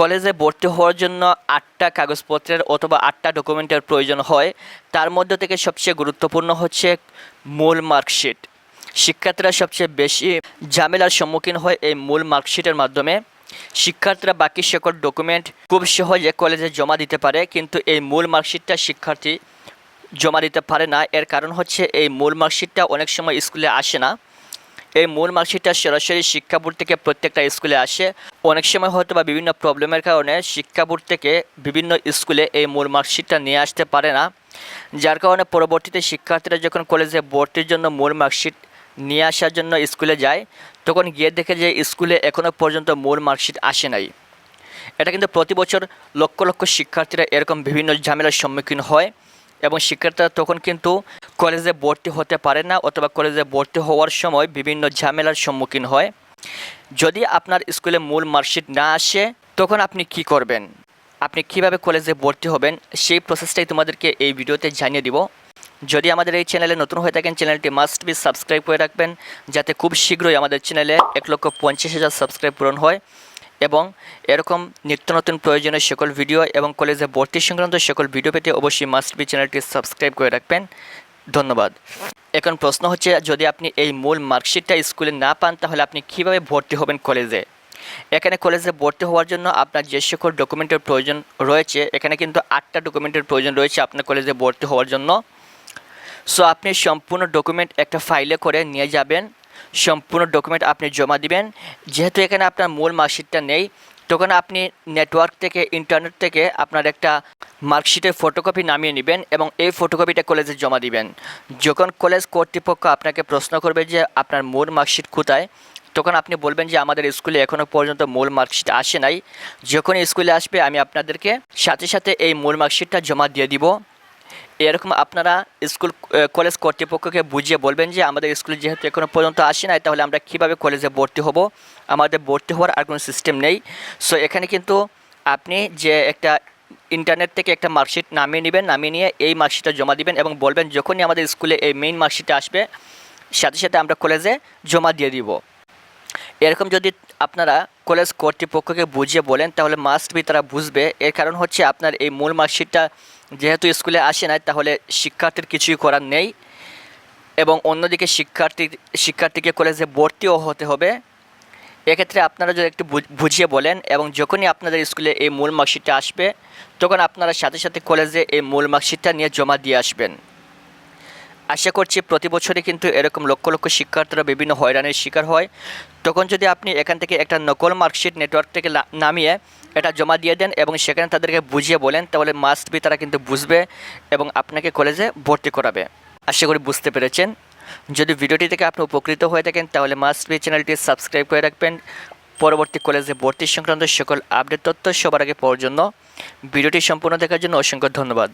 কলেজে ভর্তি হওয়ার জন্য আটটা কাগজপত্রের অথবা আটটা ডকুমেন্টের প্রয়োজন হয়। তার মধ্যে থেকে সবচেয়ে গুরুত্বপূর্ণ হচ্ছে মূল মার্কশিট। শিক্ষার্থীরা সবচেয়ে বেশি ঝামেলার সম্মুখীন হয় এই মূল মার্কশিটের মাধ্যমে। শিক্ষার্থীরা বাকি সকল ডকুমেন্ট খুব সহজে কলেজে জমা দিতে পারে, কিন্তু এই মূল মার্কশিটটা শিক্ষার্থী জমা দিতে পারে না। এর কারণ হচ্ছে এই মূল মার্কশিটটা অনেক সময় স্কুলে আসে না। এই মূল মার্কশিটটা সরাসরি শিক্ষা বোর্ড থেকে প্রত্যেকটা স্কুলে আসে। অনেক সময় হয়তো বা বিভিন্ন প্রবলেমের কারণে শিক্ষা বোর্ড থেকে বিভিন্ন স্কুলে এই মূল মার্কশিটটা নিয়ে আসতে পারে না। যার কারণে পরবর্তীতে শিক্ষার্থীরা যখন কলেজে ভর্তির জন্য মূল মার্কশিট নিয়ে আসার জন্য স্কুলে যায়, তখন গিয়ে দেখে যে স্কুলে এখনও পর্যন্ত মূল মার্কশিট আসে নাই। এটা কিন্তু প্রতি বছর লক্ষ লক্ষ শিক্ষার্থীরা এরকম বিভিন্ন ঝামেলার সম্মুখীন হয় এবং শিক্ষার্থীরা তখন কিন্তু কলেজে ভর্তি হতে পারে না অথবা কলেজে ভর্তি হওয়ার সময় বিভিন্ন ঝামেলার সম্মুখীন হয়। যদি আপনার স্কুলে মূল মার্কশিট না আসে, তখন আপনি কি করবেন? আপনি কীভাবে কলেজে ভর্তি হবেন? সেই প্রসেসটাই তোমাদেরকে এই ভিডিওতে জানিয়ে দিব। যদি আমাদের এই চ্যানেলে নতুন হয়ে থাকেন, চ্যানেলটি মাস্ট বি সাবস্ক্রাইব করে রাখবেন, যাতে খুব শীঘ্রই আমাদের চ্যানেলে এক লক্ষ পঞ্চাশ হাজার সাবস্ক্রাইব পূরণ হয় এবং এরকম নিত্য নতুন প্রয়োজনীয় সকল ভিডিও এবং কলেজে ভর্তি সংক্রান্ত সকল ভিডিও পেতে অবশ্যই মাস্ট বি চ্যানেলটি সাবস্ক্রাইব করে রাখবেন। ধন্যবাদ। এখন প্রশ্ন হচ্ছে, যদি আপনি এই মূল মার্কশিটটা স্কুলে না পান, তাহলে আপনি কীভাবে ভর্তি হবেন কলেজে? এখানে কলেজে ভর্তি হওয়ার জন্য আপনার যে সকল ডকুমেন্টের প্রয়োজন রয়েছে, এখানে কিন্তু আটটা ডকুমেন্টের প্রয়োজন রয়েছে আপনার কলেজে ভর্তি হওয়ার জন্য। সো, আপনি সম্পূর্ণ ডকুমেন্ট একটা ফাইলে করে নিয়ে যাবেন। সম্পূর্ণ ডকুমেন্ট আপনি জমা দিবেন। যেহেতু এখানে আপনার মূল মার্কশিটটা নেই তখন আপনি নেটওয়ার্ক থেকে ইন্টারনেট থেকে আপনার একটা মার্কশিটের ফটোকপি নামিয়ে নেবেন এবং এই ফটোকপিটা কলেজে জমা দিবেন। যখন কলেজ কর্তৃপক্ষ আপনাকে প্রশ্ন করবে যে আপনার মূল মার্কশিট কোথায়, তখন আপনি বলবেন যে আমাদের স্কুলে এখনও পর্যন্ত মূল মার্কশিট আসে নাই। যখন স্কুলে আসবে, আমি আপনাদেরকে সাথে সাথে এই মূল মার্কশিটটা জমা দিয়ে দিব। এরকম আপনারা স্কুল কলেজ কর্তৃপক্ষকে বুঝিয়ে বলবেন যে আমাদের স্কুলে যেহেতু এখনও পর্যন্ত আসে নাই, তাহলে আমরা কীভাবে কলেজে ভর্তি হব? আমাদের ভর্তি হওয়ার আর কোনো সিস্টেম নেই। সো এখানে কিন্তু আপনি যে একটা ইন্টারনেট থেকে একটা মার্কশিট নামিয়ে নেবেন, নামিয়ে নিয়ে এই মার্কশিটটা জমা দিবেন এবং বলবেন যখনই আমাদের স্কুলে এই মেইন মার্কশিটটা আসবে, সাথে সাথে আমরা কলেজে জমা দিয়ে দিব। এরকম যদি আপনারা কলেজ কর্তৃপক্ষকে বুঝিয়ে বলেন, তাহলে মাস্ট বি তারা বুঝবে। এর কারণ হচ্ছে আপনার এই মূল মার্কশিটটা যেহেতু স্কুলে আসে নাই, তাহলে শিক্ষার্থীর কিছুই করার নেই। এবং অন্যদিকে শিক্ষার্থী, শিক্ষার্থীকে কলেজে ভর্তিও হতে হবে। এক্ষেত্রে আপনারা যদি একটু বুঝ- বুঝিয়ে বলেন এবং যখনই আপনাদের স্কুলে এই মূল মার্কশিটটা আসবে, তখন আপনারা সাথে সাথে কলেজে এই মূল মার্কশিটটা নিয়ে জমা দিয়ে আসবেন। আশা করছি প্রতি বছরই কিন্তু এরকম লক্ষ লক্ষ শিক্ষার্থীরা বিভিন্ন হয়রানির শিকার হয়। তখন যদি আপনি এখান থেকে একটা নকল মার্কশিট নেটওয়ার্ক থেকে নামিয়ে এটা জমা দিয়ে দেন এবং সেখানে তাদেরকে বুঝিয়ে বলেন, তাহলে মাস্ট বি তারা কিন্তু বুঝবে এবং আপনাকে কলেজে ভর্তি করাবে। আশা করি বুঝতে পেরেছেন। যদি ভিডিওটি থেকে আপনি উপকৃত হয়ে থাকেন, তাহলে মাস্ট বি চ্যানেলটি সাবস্ক্রাইব করে রাখবেন। পরবর্তী কলেজে ভর্তি সংক্রান্ত সকল আপডেট তথ্য সবার আগে পাওয়ার জন্য। ভিডিওটি সম্পূর্ণ দেখার জন্য অসংখ্য ধন্যবাদ।